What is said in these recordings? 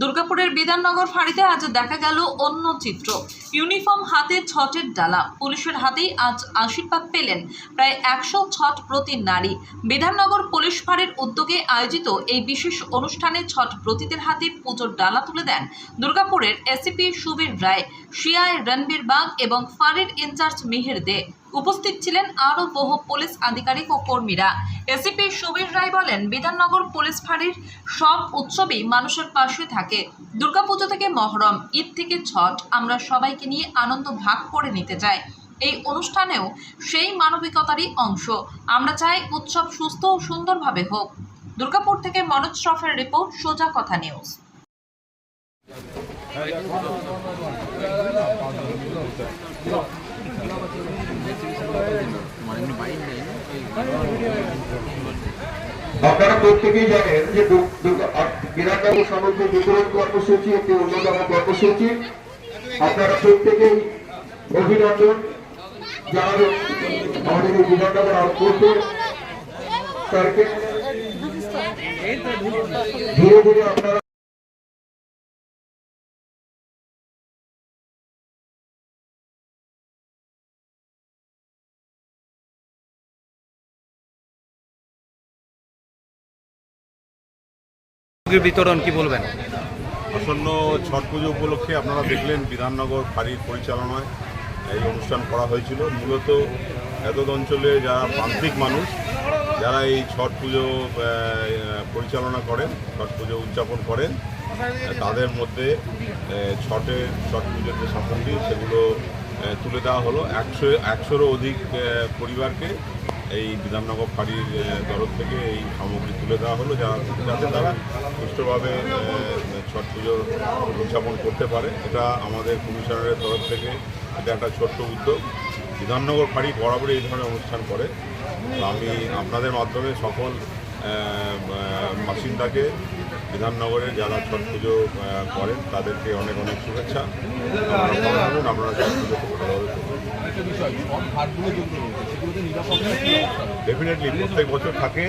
দুর্গাপুরের বিধাননগর ফাঁড়িতে আজ দেখা গেল অন্য চিত্র। ইউনিফর্ম হাতে ছটের ডালা। পুলিশের হাতেই আজ আশীর্বাদ পেলেন প্রায় একশো ছট প্রতি নারী। বিধাননগর পুলিশ ফাঁড়ির উদ্যোগে আয়োজিত এই বিশেষ অনুষ্ঠানে ছট প্রতীতের হাতে পুজোর ডালা তুলে দেন দুর্গাপুরের এসিপি সুবীর রায় সিআই রণবীর বাগ এবং ফাঁড়ির ইনচার্জ মিহির দে। উপস্থিত ছিলেন আরও বহু পুলিশ আধিকারিক ও কর্মীরা। এসিপি সুবীর রায় বলেন, বিধাননগর পুলিশ ফাঁড়ির সব উৎসবেই মানুষের পাশে থাকে। দুর্গাপুজো থেকে মহরম, ঈদ থেকে ছট, আমরা সবাইকে নিয়ে আনন্দ ভাগ করে নিতে চাই। এই অনুষ্ঠানেও সেই মানবিকতারই অংশ। আমরা চাই উৎসব সুস্থ ও সুন্দরভাবে হোক। দুর্গাপুর থেকে মনোজ শ্রফের রিপোর্ট, সোজা কথা নিউজ। আপনারা প্রত্যেকেই জানেন যে দু- দু- বিরাটনগর সমগ্র বিতরণ কর্মসূচি একটি অন্যতম কর্মসূচি। আপনারা প্রত্যেকেই অভিনন্দন জানাবেন। আমাদের এই আউটপোস্টের স্যারকে। ধীরে ধীরে আপনারা বিতরণ কি বলবেন? আসন্ন ছট পুজো উপলক্ষে আপনারা দেখলেন বিধাননগর ফাঁড়ির পরিচালনায় এই অনুষ্ঠান করা হয়েছিল। মূলত এতদ অঞ্চলে যারা প্রান্তিক মানুষ, যারা এই ছট পুজো পরিচালনা করেন, ছট পুজো উদযাপন করেন, তাদের মধ্যে ছটে, ছট পুজোর যে সামগ্রী, সেগুলো তুলে দেওয়া হলো। একশো, একশোরও অধিক পরিবারকে এই বিধাননগর ফাঁড়ির তরফ থেকে এই সামগ্রী তুলে দেওয়া হলো, যা যাতে তারা সুষ্ঠুভাবে ছট পুজো উদযাপন করতে পারে। এটা আমাদের কমিশনারের তরফ থেকে এটা একটা ছোট্ট উদ্যোগ। বিধাননগর ফাঁড়ি বরাবরই এই ধরনের অনুষ্ঠান করে। আমি আপনাদের মাধ্যমে সকল বাসিন্দাকে বিধাননগরে যারা ছট পুজো করেন, তাদেরকে অনেক অনেক শুভেচ্ছা। আপনারা থাকুন আপনারা ছট পুজো খুব ভালোভাবে করুন ডেফিনেটলি প্রত্যেক বছর থাকে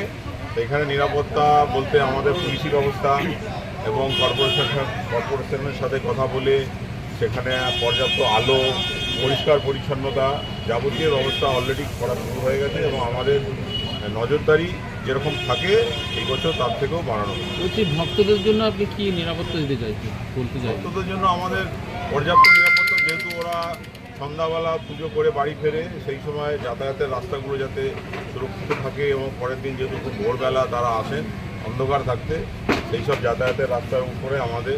এখানে নিরাপত্তা বলতে আমাদের পুলিশি ব্যবস্থা এবং কর্পোরেশন কর্পোরেশনের সাথে কথা বলে সেখানে পর্যাপ্ত আলো পরিষ্কার পরিচ্ছন্নতা যাবতীয় ব্যবস্থা অলরেডি করা শুরু হয়ে গেছে এবং আমাদের নজরদারি যেরকম থাকে এই বছর তার থেকেও বাড়ানো হচ্ছে বলছি ভক্তদের জন্য আপনি কি নিরাপত্তা দিতে চাইছেন বলতে চাইছেন? ভক্তদের জন্য আমাদের পর্যাপ্ত নিরাপত্তা যেহেতু ওরা সন্ধ্যাবেলা পুজো করে বাড়ি ফেরে, সেই সময় যাতায়াতের রাস্তাগুলো যাতে সুরক্ষিত থাকে এবং পরের দিন যেহেতু খুব ভোরবেলা তারা আসেন অন্ধকার থাকতে, সেই সব যাতায়াতের রাস্তার উপরে আমাদের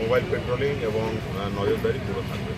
মোবাইল পেট্রোলিং এবং নজরদারি পুরো থাকবে।